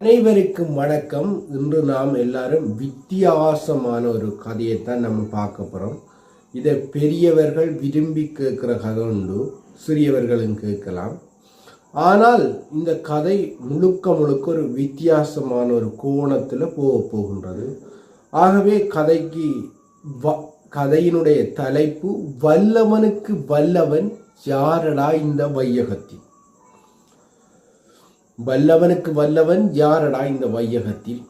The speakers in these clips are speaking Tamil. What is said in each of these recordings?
அனைவருக்கும் வணக்கம். இன்று நாம் எல்லாரும் வித்தியாசமான ஒரு கதையை தான் நம்ம பார்க்க போகிறோம் இதை பெரியவர்கள் விரும்பி கேட்குற கதை உண்டு. சிறியவர்களும் கேட்கலாம். ஆனால் இந்த கதை முழுக்க முழுக்க ஒரு வித்தியாசமான ஒரு கோணத்தில் போக போகின்றது. ஆகவே கதைக்கு வ கதையினுடைய தலைப்பு வல்லவனுக்கு வல்லவன் யாரடா இந்த வையகத்தின்? வல்லவனுக்கு வல்லவன் யாரடா இந்த வையகத்தில்?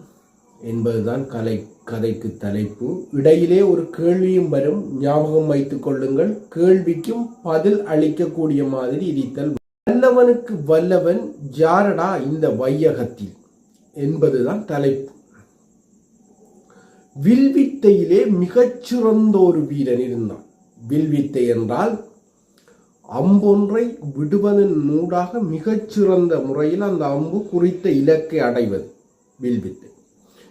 என்பதுதான் கலை கதைக்கு தலைப்பு. இடையிலே ஒரு கேள்வியும் வரும். ஞாபகம் வைத்துக் கொள்ளுங்கள். கேள்விக்கும் பதில் அளிக்கக்கூடிய மாதிரி இடித்தல் வல்லவனுக்கு வல்லவன் யாரடா இந்த வையகத்தில்? என்பதுதான் தலைப்பு. வில்வித்தையிலே மிகச்சிறந்த ஒரு வீரன் இருந்தான். வில்வித்தை என்றால் அம்பொன்றை விடுவதன் மூடாக மிகச்சிறந்த முறையில் அந்த அம்பு குறித்த இலக்கை அடைவது வில்வித்தை.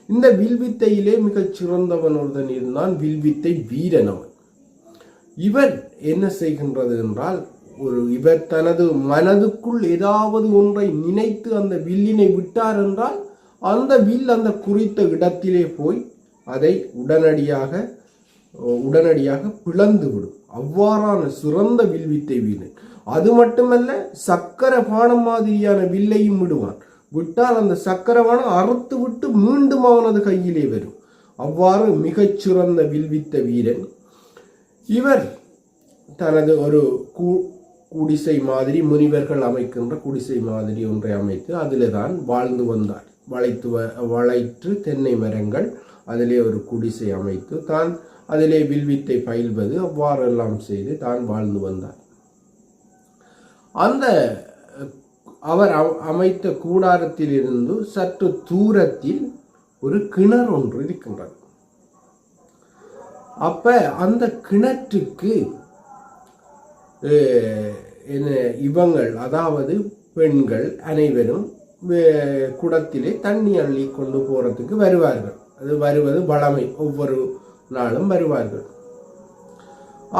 இந்த வில்வித்தையிலே மிகச் சிறந்தவன் ஒருவன் இருந்தான் வில்வித்தை வீரன் அவன். இவர் என்ன செய்கின்றது என்றால் ஒரு இவர் தனது மனதுக்குள் ஏதாவது ஒன்றை நினைத்து அந்த வில்லினை விட்டார் என்றால் அந்த வில் அந்த குறித்த இடத்திலே போய் அதை உடனடியாக உடனடியாக பிளந்து விடும் அவ்வாறான சிறந்த வில்வித்தை வீரன் அது மட்டுமல்ல சக்கர பானம் மாதிரியான வில்லையும் விடுவான் விட்டால் அந்த சக்கரவானம் அறுத்து விட்டு மீண்டும் அவனது கையிலே வரும். அவ்வாறு மிகச்சிறந்த வில்வித்த வீரன். இவர் தனது ஒரு கூ குடிசை மாதிரி முனிவர்கள் அமைக்கின்ற குடிசை மாதிரி ஒன்றை அமைத்து அதில் தான் வாழ்ந்து வந்தார். வளைத்து வளைற்று தென்னை மரங்கள் அதிலே ஒரு குடிசை அமைத்து தான் அதிலே வில்வித்தை பயில்வது அவ்வாறெல்லாம் செய்து தான் வாழ்ந்து வந்தார். அந்த அவர் அமைத்த கூடாரத்திலிருந்து சற்று தூரத்தில் ஒரு கிணறு ஒன்று இருக்கின்றது. அப்ப அந்த கிணற்றுக்கு என்ன இவங்கள் அதாவது பெண்கள் அனைவரும் குடத்திலே தண்ணி அள்ளி கொண்டு போறதுக்கு வருவார்கள். அது வருவது வளமை. ஒவ்வொரு நாளும் வருவார்கள்.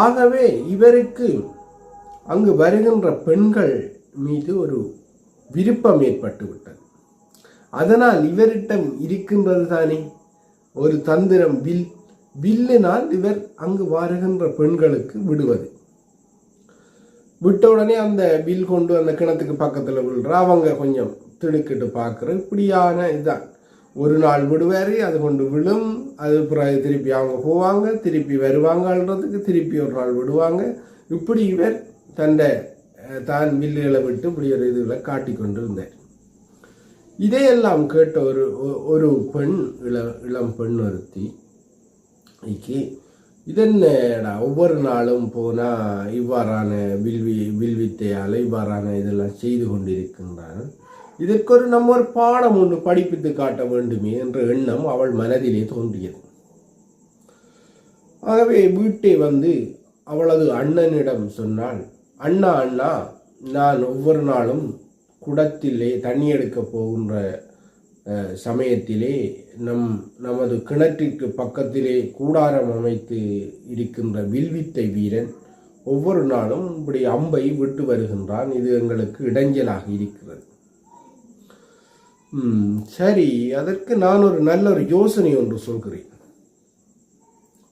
ஆகவே இவருக்கு அங்கு வருகின்ற பெண்கள் மீது ஒரு விருப்பம் ஏற்பட்டு விட்டது அதனால் இவரிடம் இருக்கின்றது தானே ஒரு தந்திரம் வில் வில்லினால் இவர் அங்கு வருகின்ற பெண்களுக்கு விடுவது. விட்ட உடனே அந்த வில் கொண்டு அந்த கிணத்துக்கு பக்கத்தில் விழுற அவங்க கொஞ்சம் திடுக்கிட்டு பார்க்குற இப்படியான இதுதான். ஒரு நாள் விடுவார் அது கொண்டு விழும் அது பிறகு திருப்பி அவங்க போவாங்க திருப்பி வருவாங்கன்றதுக்கு திருப்பி ஒரு நாள் விடுவாங்க. இப்படி இவர் தன்னை தான் வில்லுகளை விட்டு இப்படி ஒரு இதுகளை காட்டி கொண்டு இருந்தார் இதையெல்லாம் கேட்ட ஒரு ஒரு பெண் இள இளம் பெண் ஒருத்தி இதென்னடா ஒவ்வொரு நாளும் போனால் இவ்வாறான வில்வி வில்வித்தையால் இவ்வாறான இதெல்லாம் செய்து கொண்டிருக்கின்றான். இதற்கு ஒரு நம்ம ஒரு பாடம் ஒன்று படிப்பித்து காட்ட வேண்டுமே என்ற எண்ணம் அவள் மனதிலே தோன்றியது. ஆகவே வீட்டை வந்து அவளது அண்ணனிடம் சொன்னால் அண்ணா அண்ணா நான் ஒவ்வொரு நாளும் குடத்திலே தண்ணி எடுக்க போகின்ற சமயத்திலே நம் நமது கிணற்றிற்கு பக்கத்திலே கூடாரம் அமைத்து இருக்கின்ற வில்வித்தை வீரன் ஒவ்வொரு நாளும் இப்படி அம்பை விட்டு வருகின்றான். இது எங்களுக்கு இடைஞ்சலாக இருக்கிறது. சரி அதற்கு நான் ஒரு நல்ல ஒரு யோசனை ஒன்று சொல்கிறேன்.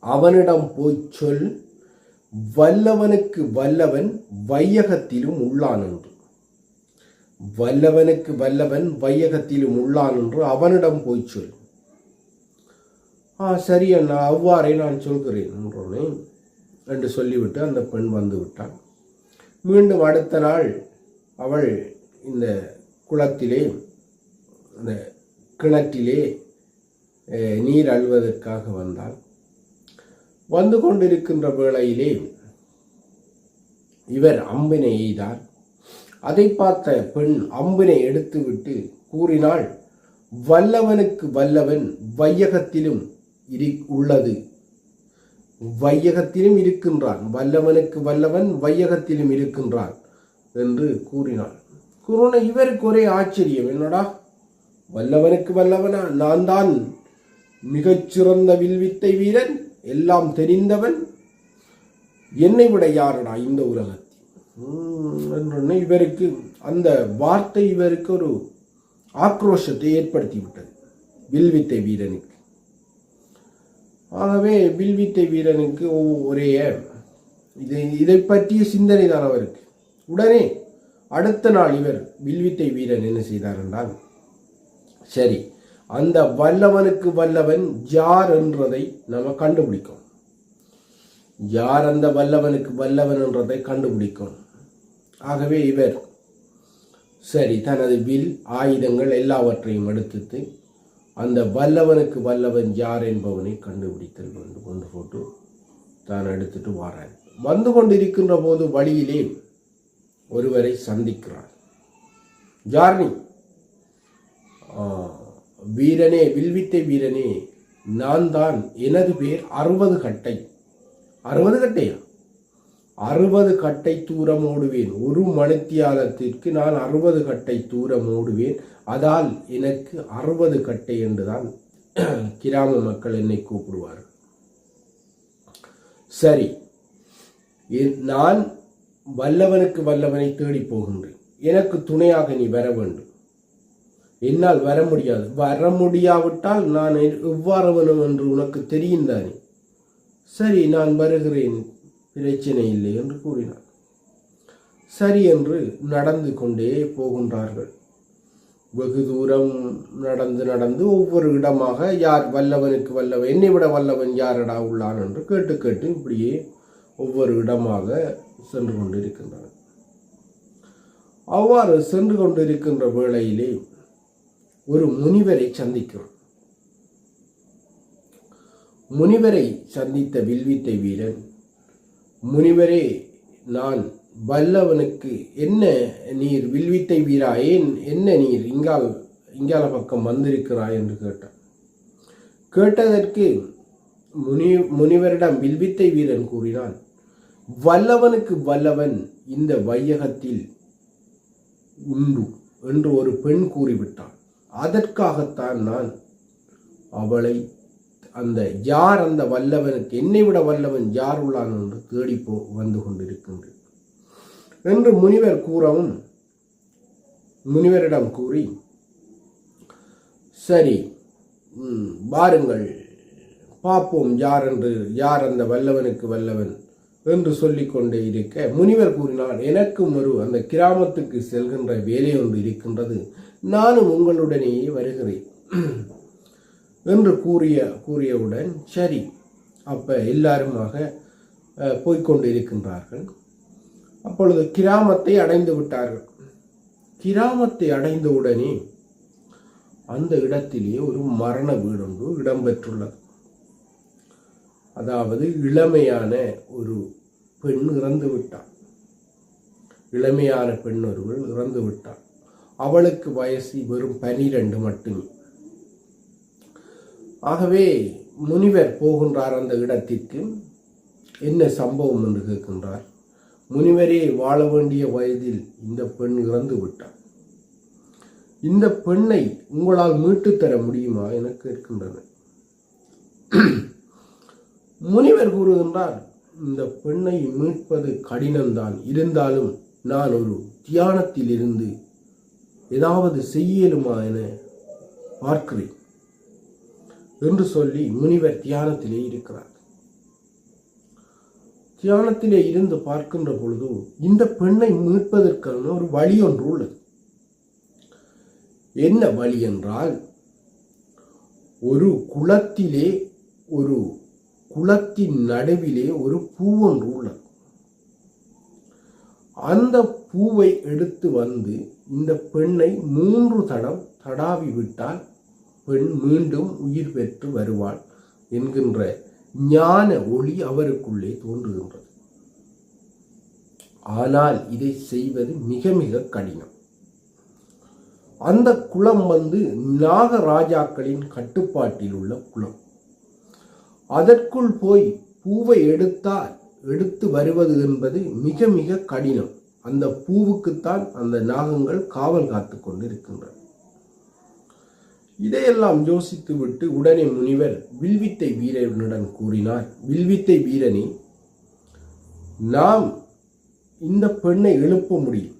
அவனிடம் போய் சொல் வல்லவனுக்கு வல்லவன் வையகத்திலும் உள்ளான் என்று. வல்லவனுக்கு வல்லவன் வையகத்திலும் உள்ளான் என்று அவனிடம் போய் சொல். ஆ சரி அண்ணா அவ்வாறே நான் சொல்கிறேன் என்றோனே என்று சொல்லிவிட்டு அந்த பெண் வந்து விட்டான் மீண்டும் அடுத்த நாள் அவள் இந்த குளத்திலே அந்த கிணற்றிலே நீர் அழுவதற்காக வந்தாள். வந்து கொண்டிருக்கின்ற வேளையிலே இவர் அம்பினை எய்தார். அதை பார்த்த பெண் அம்பினை எடுத்துவிட்டு கூறினாள் வல்லவனுக்கு வல்லவன் வையகத்திலும் இரு உள்ளது. வையகத்திலும் இருக்கின்றான். வல்லவனுக்கு வல்லவன் வையகத்திலும் இருக்கின்றான் என்று கூறினாள். கூறின இவருக்கு ஒரே ஆச்சரியம் என்னடா? வல்லவனுக்கு வல்லவனா நான் தான் மிகச்சிறந்த வில்வித்தை வீரன் எல்லாம் தெரிந்தவன். என்னை விட யாரடா இந்த உலகத்தில்? இவருக்கு அந்த வார்த்தை இவருக்கு ஒரு ஆக்ரோஷத்தை ஏற்படுத்தி விட்டது வில்வித்தை வீரனுக்கு. ஆகவே வில்வித்தை வீரனுக்கு ஒரே இதை இதை பற்றிய சிந்தனை தான் அவருக்கு. உடனே அடுத்த நாள் இவர் வில்வித்தை வீரன் என்ன செய்தார் என்றால் சரி. அந்த வல்லவனுக்கு வல்லவன் யார் என்றதை நம்ம கண்டுபிடிக்கும். யார் அந்த வல்லவனுக்கு வல்லவன் என்றதை கண்டுபிடிக்கும். ஆகவே இவர் சரி தனது வில் ஆயுதங்கள் எல்லாவற்றையும் எடுத்துட்டு அந்த வல்லவனுக்கு வல்லவன் யார் என்பவனை கண்டுபிடித்தல் கொண்டு கொண்டு போட்டு தான் எடுத்துட்டு வாரான் வந்து கொண்டிருக்கின்ற போது வழியிலே ஒருவரை சந்திக்கிறார். ஜார்னி வீரனே வில்வித்தை வீரனே நான் தான் எனது பேர் அறுபது கட்டை. அறுபது கட்டையா? அறுபது கட்டை தூரம் ஓடுவேன். ஒரு மணித்தியாலத்திற்கு நான் அறுபது கட்டை தூரம் ஓடுவேன். அதால் எனக்கு அறுபது கட்டை என்றுதான் கிராம மக்கள் என்னை கூப்பிடுவார்கள். சரி. நான் வல்லவனுக்கு வல்லவனை தேடி போகின்றேன். எனக்கு துணையாக நீ வர வேண்டும். என்னால் வர முடியாது. வர முடியாவிட்டால் நான் எவ்வாறவனும் என்று உனக்கு தெரியும் தானே. சரி நான் வருகிறேன். பிரச்சனை இல்லை என்று கூறினார் சரி என்று நடந்து கொண்டே போகின்றார்கள். வெகு தூரம் நடந்து நடந்து ஒவ்வொரு இடமாக யார் வல்லவனுக்கு வல்லவன் என்னை விட வல்லவன் யாரடா உள்ளான் என்று கேட்டு கேட்டு இப்படியே ஒவ்வொரு இடமாக சென்று கொண்டிருக்கின்றனர் அவ்வாறு சென்று கொண்டிருக்கின்ற வேளையிலே ஒரு முனிவரை சந்திக்கிறோம். முனிவரை சந்தித்த வில்வித்தை வீரன் முனிவரே நான் வல்லவனுக்கு என்ன நீர் வில்வித்தை வீரா? ஏன் என்ன நீர் இங்கால் இங்கால பக்கம் வந்திருக்கிறாய்? என்று கேட்டான். கேட்டதற்கு முனி முனிவரிடம் வில்வித்தை வீரன் கூறினான் வல்லவனுக்கு வல்லவன் இந்த வையகத்தில் உண்டு என்று ஒரு பெண் கூறிவிட்டான். அதற்காகத்தான் நான் அவளை அந்த யார் அந்த வல்லவனுக்கு என்னை விட வல்லவன் யார் உள்ளான் என்று தேடிப்போ வந்து கொண்டிருக்கின்றேன். என்று முனிவர் கூறவும் முனிவரிடம் கூறி சரி வாருங்கள் பார்ப்போம் யார் என்று யார் அந்த வல்லவனுக்கு வல்லவன் என்று சொல்லிக்கொண்டே இருக்க. முனிவர் கூறினார் எனக்கும் ஒரு அந்த கிராமத்துக்கு செல்கின்ற வேலை ஒன்று இருக்கின்றது. நானும் உங்களுடனேயே வருகிறேன். என்று கூறிய கூறியவுடன் சரி அப்போ எல்லாருமாக போய்கொண்டு இருக்கின்றார்கள் அப்பொழுது கிராமத்தை அடைந்து விட்டார்கள். கிராமத்தை அடைந்தவுடனே அந்த இடத்திலே ஒரு மரண வீடொன்று இடம்பெற்றுள்ளது. அதாவது இளமையான ஒரு பெண் இறந்து விட்டார் இளமையான பெண் ஒருவர் இறந்து விட்டார் அவளுக்கு வயசு வெறும் பனிரெண்டு மட்டுமே. ஆகவே முனிவர் போகின்றார் அந்த இடத்திற்கு. என்ன சம்பவம் என்று கேட்கின்றார். முனிவரே வாழ வேண்டிய வயதில் இந்த பெண் இறந்து விட்டார் இந்த பெண்ணை உங்களால் மீட்டு தர முடியுமா என கேட்கின்றனர். முனிவர் கூறுகின்றார் இந்த பெண்ணை மீட்பது கடினம்தான். இருந்தாலும் நான் ஒரு தியானத்தில் இருந்து ஏதாவது செய்யலுமா என பார்க்கிறேன் என்று சொல்லி முனிவர் தியானத்திலே இருக்கிறார். தியானத்திலே இருந்து பார்க்கின்ற பொழுது இந்த பெண்ணை மீட்பதற்கான ஒரு வழி ஒன்று உள்ளது. என்ன வழி என்றால் ஒரு குளத்திலே ஒரு குளத்தின் நடுவிலே ஒரு பூ ஒன்று உள்ளது. அந்த பூவை எடுத்து வந்து இந்த பெண்ணை மூன்று தடம் தடாவி விட்டால் பெண் மீண்டும் உயிர் பெற்று வருவாள் என்கின்ற ஞான ஒளி அவருக்குள்ளே தோன்றுகின்றது. ஆனால் இதை செய்வது மிக மிக கடினம். அந்த குளம் வந்து நாகராஜாக்களின் கட்டுப்பாட்டில் உள்ள குளம். அதற்குள் போய் பூவை எடுத்தால் எடுத்து வருவது என்பது மிக மிக கடினம். அந்த பூவுக்குத்தான் அந்த நாகங்கள் காவல் காத்து கொண்டிருக்கின்றன. இதையெல்லாம் யோசித்துவிட்டு உடனே முனிவர் வில்வித்தை வீரனுடன் கூறினார் வில்வித்தை வீரனே நாம் இந்த பெண்ணை எழுப்ப முடியும்.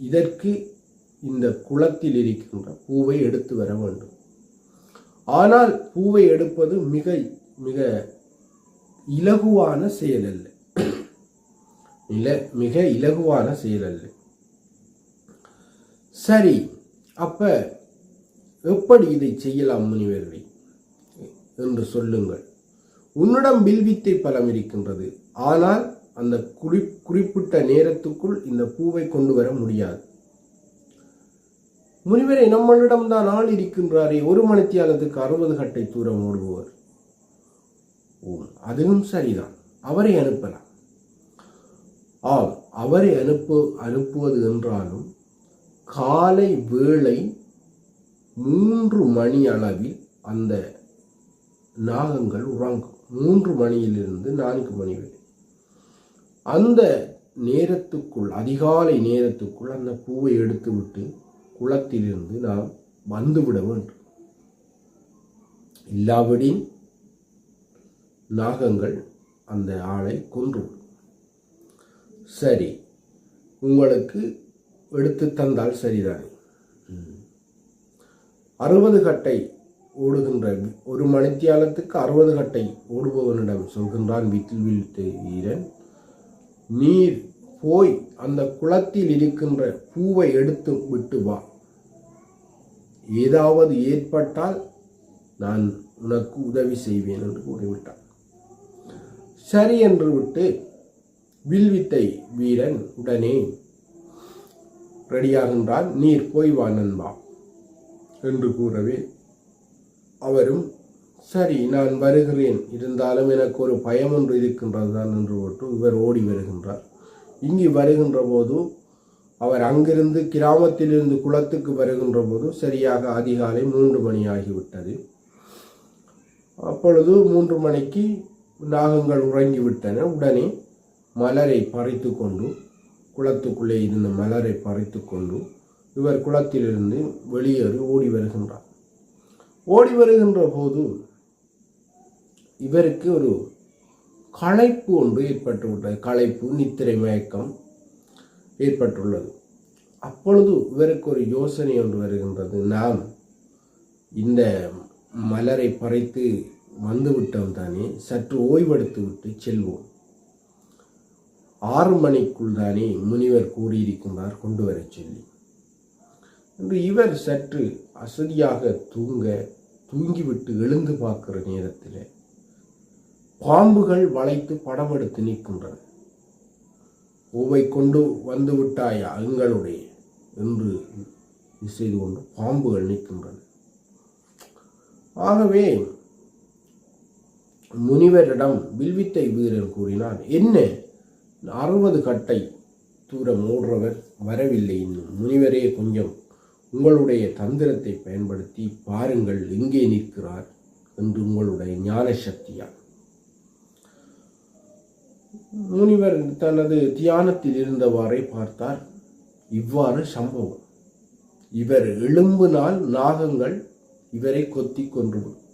இதற்கு இந்த குளத்தில் இருக்கின்ற பூவை எடுத்து வர வேண்டும். ஆனால் பூவை எடுப்பது மிக மிக இலகுவான செயல் அல்ல. இல மிக இலகுவான செயல் அல்ல. சரி அப்ப எப்படி இதை செய்யலாம் முனிவர்களே? என்று சொல்லுங்கள். உன்னிடம் வில்வித்தை பலம் இருக்கின்றது. ஆனால் அந்த குறி குறிப்பிட்ட நேரத்துக்குள் இந்த பூவை கொண்டு வர முடியாது. முனிவரை நம்மளிடம்தான் ஆள் இருக்கின்றாரே. ஒரு மணித்தியாலத்துக்கு அறுபது கட்டை தூரம் ஓடுபவர். ஓ அதுவும் சரிதான். அவரை அனுப்பலாம். ஆம் அவரை அனுப்பு அனுப்புவது என்றாலும் காலை வேளை மூன்று மணி அளவில் அந்த நாகங்கள் உறங்கும். மூன்று மணியிலிருந்து நான்கு மணி வரை. அந்த நேரத்துக்குள் அதிகாலை நேரத்துக்குள் அந்த பூவை எடுத்துவிட்டு குளத்திலிருந்து நாம் வந்துவிட வேண்டும். இல்லாவிடின் நாகங்கள் அந்த ஆளை கொன்றுவிடும். சரி. உங்களுக்கு எடுத்து தந்தால் சரிதானே? அறுபது கட்டை ஓடுகின்ற ஒரு மணித்தியாலத்துக்கு அறுபது கட்டை ஓடுபவனிடம் சொல்கின்றான் வீட்டில் வீழ்த்து வீரன் நீர் போய் அந்த குளத்தில் இருக்கின்ற பூவை எடுத்து விட்டு வா. ஏதாவது ஏற்பட்டால் நான் உனக்கு உதவி செய்வேன் என்று கூறிவிட்டான். சரி என்று விட்டு வில்வித்தை வீரன் உடனே. ரெடியாகின்றான் நீர் போய் வா நண்பா என்று கூறவே. அவரும் சரி நான் வருகிறேன். இருந்தாலும் எனக்கு ஒரு பயம் ஒன்று இருக்கின்றது தான் என்று போட்டு இவர் ஓடி வருகின்றார். இங்கு வருகின்ற போது அவர் அங்கிருந்து கிராமத்திலிருந்து குளத்துக்கு வருகின்ற போது சரியாக அதிகாலை மூன்று மணி ஆகிவிட்டது. அப்பொழுது மூன்று மணிக்கு நாகங்கள் உறங்கிவிட்டன. உடனே மலரை பறித்து கொண்டு குளத்துக்குள்ளே இருந்த மலரை பறித்து கொண்டு இவர் குளத்திலிருந்து வெளியேறி ஓடி வருகின்றார். ஓடி வருகின்ற போது இவருக்கு ஒரு களைப்பு ஒன்று ஏற்பட்டுவிட்டது. களைப்பு நித்திரை மயக்கம் ஏற்பட்டுள்ளது. அப்பொழுது இவருக்கு ஒரு யோசனை ஒன்று வருகின்றது. நாம் இந்த மலரை பறித்து வந்துவிட்டோம் தானே சற்று ஓய்வெடுத்து விட்டு செல்வோம். ஆறு மணிக்குள் தானே முனிவர் கூறியிருக்கின்றார் கொண்டு வரச் சொல்லி. என்று இவர் சற்று அசதியாக தூங்க தூங்கிவிட்டு எழுந்து பார்க்கிற நேரத்தில் பாம்புகள் வளைத்து படம் எடுத்து நிற்கின்றன. ஓவை கொண்டு வந்து விட்டாயா எங்களுடைய? என்று செய்து கொண்டு பாம்புகள் நிற்கின்றன. ஆகவே முனிவரிடம் வில்வித்தை வீரன் கூறினான் என்ன? அறுபது கட்டை தூரம் மூடுறவர் வரவில்லை இன்னும். முனிவரே கொஞ்சம் உங்களுடைய தந்திரத்தை பயன்படுத்தி பாருங்கள் எங்கே நிற்கிறார் என்று உங்களுடைய ஞான சக்தியால் முனிவர் தனது தியானத்தில் இருந்தவாறே பார்த்தார் இவ்வாறு சம்பவம். இவர் எழும்பினால் நாகங்கள் இவரை கொத்தி கொன்றுவிடும்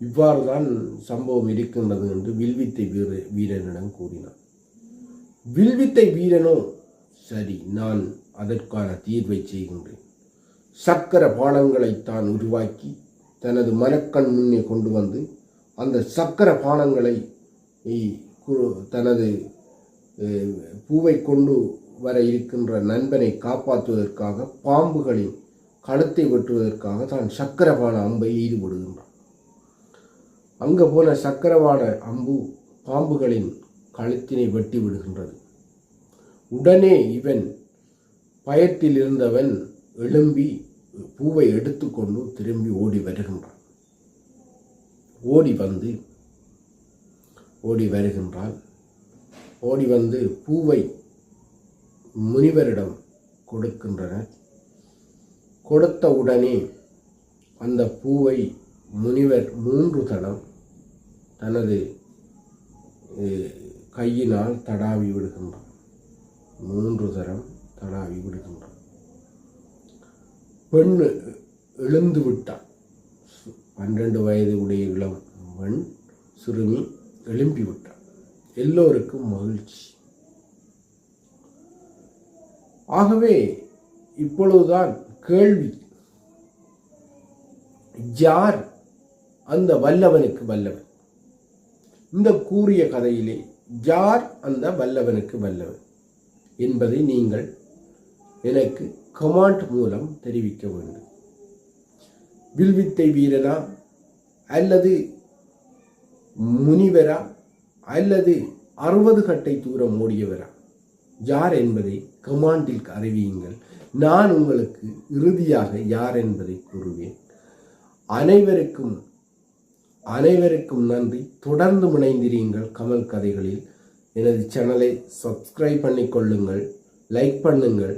இவ்வாறு தான் சம்பவம் இருக்கின்றது என்று வில்வித்தை வீர வீரனிடம் கூறினார். வில்வித்தை வீரனோ? சரி நான் அதற்கான தீர்வை செய்கின்றேன். சக்கர பானங்களை தான் உருவாக்கி தனது மனக்கண் முன்னே கொண்டு வந்து அந்த சக்கர பானங்களை கு- தனது பூவை கொண்டு வர இருக்கின்ற நண்பனை காப்பாற்றுவதற்காக பாம்புகளின் கழுத்தை வெட்டுவதற்காக தான் சக்கரபான அம்பை ஈடுபடுகின்றான். அங்கே போன சக்கரவான அம்பு பாம்புகளின் கழுத்தினை வெட்டி விடுகின்றது. உடனே இவன் பயத்தில் இருந்தவன் எழும்பி பூவை எடுத்துக்கொண்டு திரும்பி ஓடி வருகின்றான். ஓடி வந்து ஓடி வருகின்றான் ஓடி வந்து பூவை முனிவரிடம் கொடுக்கின்றனர் கொடுத்த உடனே அந்த பூவை முனிவர் மூன்று தடம் தனது கையினால் தடாவி விடுகின்றான். மூன்று தரம் தடாவி விடுகின்றான். பெண் எழுந்து விட்டான். பன்னெண்டு வயது உடைய இளம் பெண் சிறுமி எழும்பி விட்டான். எல்லோருக்கும் மகிழ்ச்சி. ஆகவே இப்பொழுதுதான் கேள்வி யார் அந்த வல்லவனுக்கு வல்லவன்? இந்த கூறிய கதையிலே யார் அந்த வல்லவனுக்கு வல்லவன் என்பதை நீங்கள் எனக்கு கமாண்ட் மூலம் தெரிவிக்க வேண்டும். வில்வித்தை வீரனா அல்லது முனிவரா அல்லது அறுபது கட்டை தூரம் ஓடியவரா? யார் என்பதை கமாண்டில் அறிவியுங்கள். நான் உங்களுக்கு இறுதியாக யார் என்பதை கூறுவேன். அனைவருக்கும் அனைவருக்கும் நன்றி. தொடர்ந்து முனைந்திரியுங்கள் கமல் கதைகளில். எனது சேனலை சப்ஸ்கிரைப் பண்ணிக்கொள்ளுங்கள். லைக் பண்ணுங்கள்.